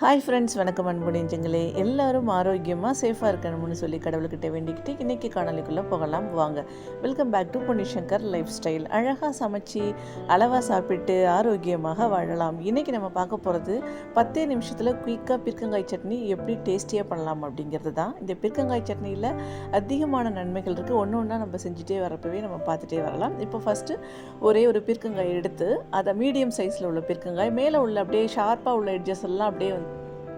Hi friends வணக்கம் அன்பு நெஞ்சங்களே எல்லாரும் ஆரோக்கியமாக சேஃபாக இருக்கணும்னு சொல்லி கடவுள்கிட்ட வேண்டிக்கிட்டு இன்றைக்கி காணொலிக்குள்ளே போகலாம். வாங்க welcome back to Ponnishankar lifestyle அழகாக சமைச்சு அளவாக சாப்பிட்டு ஆரோக்கியமாக வாழலாம். இன்றைக்கி நம்ம பார்க்க போகிறது பத்தே நிமிஷத்தில் குயிக்காக பிற்கங்காய் சட்னி எப்படி டேஸ்டியாக பண்ணலாம் அப்படிங்கிறது தான். இந்த பிற்கங்காய் சட்னியில் அதிகமான நன்மைகள் இருக்குது ஒன்று ஒன்றா நம்ம செஞ்சுட்டே வரப்பவே நம்ம பார்த்துட்டே வரலாம். இப்போ ஃபஸ்ட்டு ஒரே ஒரு பிற்கங்காய் எடுத்து அதை மீடியம் சைஸில் உள்ள பிற்கங்காய் மேலே உள்ள அப்படியே ஷார்ப்பாக உள்ள எட்ஜஸ் எல்லாம் அப்படியே வந்து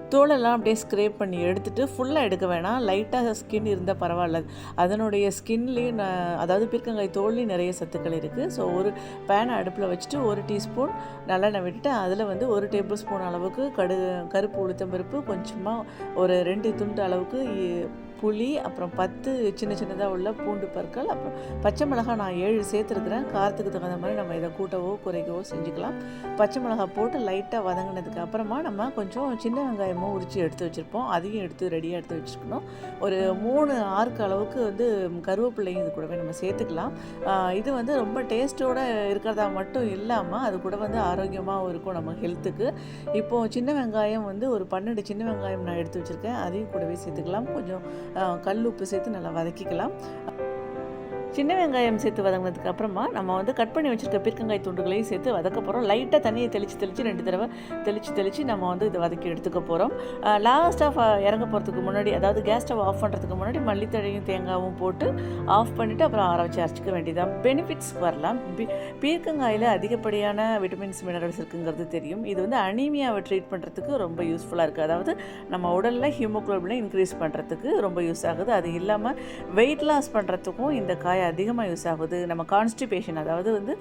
தோலெல்லாம் அப்படியே ஸ்க்ரேப் பண்ணி எடுத்துகிட்டு ஃபுல்லாக எடுக்க வேணாம். லைட்டாக ஸ்கின் இருந்தால் பரவாயில்ல. அதனுடைய ஸ்கின்லேயும் அதாவது பீர்க்கங்காய் தோல்லையும் நிறைய சத்துக்கள் இருக்குது ஸோ ஒரு பேனை அடுப்பில் வச்சுட்டு ஒரு டீஸ்பூன் நல்லெண்ணெய் விட்டுட்டு அதில் வந்து ஒரு டேபிள் ஸ்பூன் அளவுக்கு கடு கருப்பு உளுத்தம்பருப்பு கொஞ்சமாக ஒரு ரெண்டு துண்டு அளவுக்கு இ- புளி அப்புறம் பத்து சின்ன சின்னதாக உள்ள பூண்டு பற்கள் அப்புறம் பச்சை மிளகாய் நான் ஏழு சேர்த்துருக்குறேன். காரத்துக்கு தகுந்த மாதிரி நம்ம இதை கூட்டவோ குறைக்கவோ செஞ்சுக்கலாம். பச்சை மிளகாய் போட்டு லைட்டாக வதங்கினதுக்கு அப்புறமா நம்ம கொஞ்சம் சின்ன வெங்காயமும் உரித்து எடுத்து வச்சுருப்போம். அதையும் எடுத்து ரெடியாக எடுத்து வச்சுக்கணும் ஒரு மூணு ஆறுக்கு அளவுக்கு வந்து கருவேப்பிள்ளையும் இது கூடவே நம்ம சேர்த்துக்கலாம். இது வந்து ரொம்ப டேஸ்ட்டோடு இருக்கிறதா மட்டும் இல்லாமல் அது கூட வந்து ஆரோக்கியமாகவும் இருக்கும் நம்ம ஹெல்த்துக்கு இப்போது சின்ன வெங்காயம் வந்து ஒரு பன்னெண்டு சின்ன வெங்காயம் நான் எடுத்து வச்சுருக்கேன். அதையும் கூடவே சேர்த்துக்கலாம். கொஞ்சம் கல் உப்பு சேர்த்து நல்லா வதக்கிக்கலாம். சின்ன வெங்காயம் சேர்த்து வதங்கினதுக்கு அப்புறமா நம்ம வந்து கட் பண்ணி வச்சுருக்க பீர்க்கங்காய் துண்டுகளையும் சேர்த்து வதக்க போகிறோம் லைட்டாக தண்ணியை தெளித்து தெளித்து ரெண்டு தடவை தெளித்து தெளித்து நம்ம வந்து இதை வதக்கி எடுத்துக்க போகிறோம் லாஸ்ட் ஆஃப் இறங்க போகிறதுக்கு முன்னாடி அதாவது கேஸ் ஸ்டவ் ஆஃப் பண்ணுறதுக்கு முன்னாடி மல்லித்தழையும் தேங்காவும் போட்டு ஆஃப் பண்ணிவிட்டு அப்புறம் ஆற வச்சு அரைச்சிக்க வேண்டியதான் பெனிஃபிட்ஸ் வரலாம். பீ- பீர்க்கங்காயில் அதிகப்படியான விட்டமின்ஸ் மினரல்ஸ் இருக்குங்கிறது தெரியும். இது வந்து அனீமியாவை ட்ரீட் பண்ணுறதுக்கு ரொம்ப யூஸ்ஃபுல்லாக இருக்குது அதாவது நம்ம உடலில் ஹீமோக்ளோபினை இன்க்ரீஸ் பண்ணுறதுக்கு ரொம்ப யூஸ் ஆகுது. அது இல்லாமல் வெயிட் லாஸ் பண்ணுறதுக்கும் இந்த காய் அதிகமாக யூஸ் ஆகுது. நம்ம கான்ஸ்டிபேஷன் அதாவது வந்து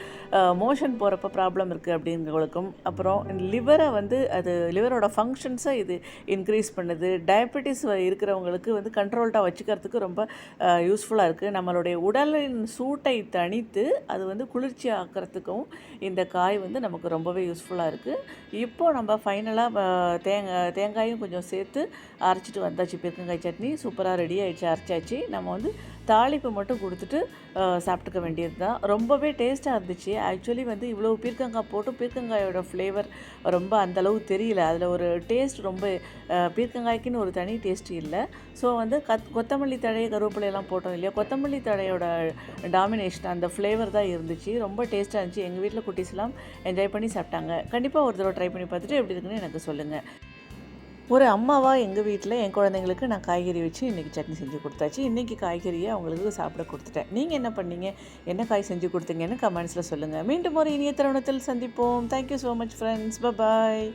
மோஷன் போகிறப்ப ப்ராப்ளம் இருக்குது அப்படிங்கிறவங்களுக்கும். அப்புறம் லிவரை வந்து அது லிவரோட ஃபங்க்ஷன்ஸை இது இன்க்ரீஸ் பண்ணுது. டயபெட்டிஸ் இருக்கிறவங்களுக்கு வந்து கண்ட்ரோல்டாக வச்சுக்கிறதுக்கு ரொம்ப யூஸ்ஃபுல்லாக இருக்குது நம்மளுடைய உடலின் சூட்டை தணித்து அது வந்து குளிர்ச்சி ஆக்கிறதுக்கும் இந்த காய் வந்து நமக்கு ரொம்பவே யூஸ்ஃபுல்லாக இருக்குது இப்போ நம்ம ஃபைனலாக தேங்காய் தேங்காயும் கொஞ்சம் சேர்த்து அரைச்சிட்டு வந்தாச்சு. பெருக்கங்காய் சட்னி சூப்பராக ரெடி ஆகிடுச்சு அரைச்சாச்சு. நம்ம வந்து தாளிப்பு மட்டும் கொடுத்துட்டு சாப்பிட்டுக்க வேண்டியது தான் ரொம்பவே டேஸ்ட்டாக இருந்துச்சு. ஆக்சுவலி வந்து இவ்வளோ பீர்க்கங்காய் போட்டு பீர்க்கங்காயோட ஃப்ளேவர் ரொம்ப அந்தளவு தெரியல. அதில் ஒரு டேஸ்ட் ரொம்ப பீர்க்கங்காய்க்குன்னு ஒரு தனி டேஸ்ட் இல்லை. ஸோ வந்து கத் கொத்தமல்லி தழை கருவேப்பிலையெல்லாம் போட்டோம் இல்லையா? கொத்தமல்லி தழையோட டாமினேஷன் அந்த ஃப்ளேவர் தான் இருந்துச்சு. ரொம்ப டேஸ்ட்டாக இருந்துச்சு. எங்கள் வீட்டில் குட்டீஸ்லாம் என்ஜாய் பண்ணி சாப்பிட்டாங்க. கண்டிப்பாக ஒரு தடவை ட்ரை பண்ணி பார்த்துட்டு எப்படி இருக்குன்னு எனக்கு சொல்லுங்கள் ஒரு அம்மாவாக எங்கள் வீட்டில் என் குழந்தைங்களுக்கு நான் காய்கறி வச்சு இன்றைக்கி சட்னி செஞ்சு கொடுத்தாச்சு. இன்றைக்கி காய்கறியை அவங்களுக்கு சாப்பிட கொடுத்துட்டேன். நீங்கள் என்ன பண்ணீங்க? என்ன காய் செஞ்சு கொடுத்தீங்கன்னு கமெண்ட்ஸில் சொல்லுங்கள் மீண்டும் ஒரு இனிய தருணத்தில் சந்திப்போம். Thank you so much friends bye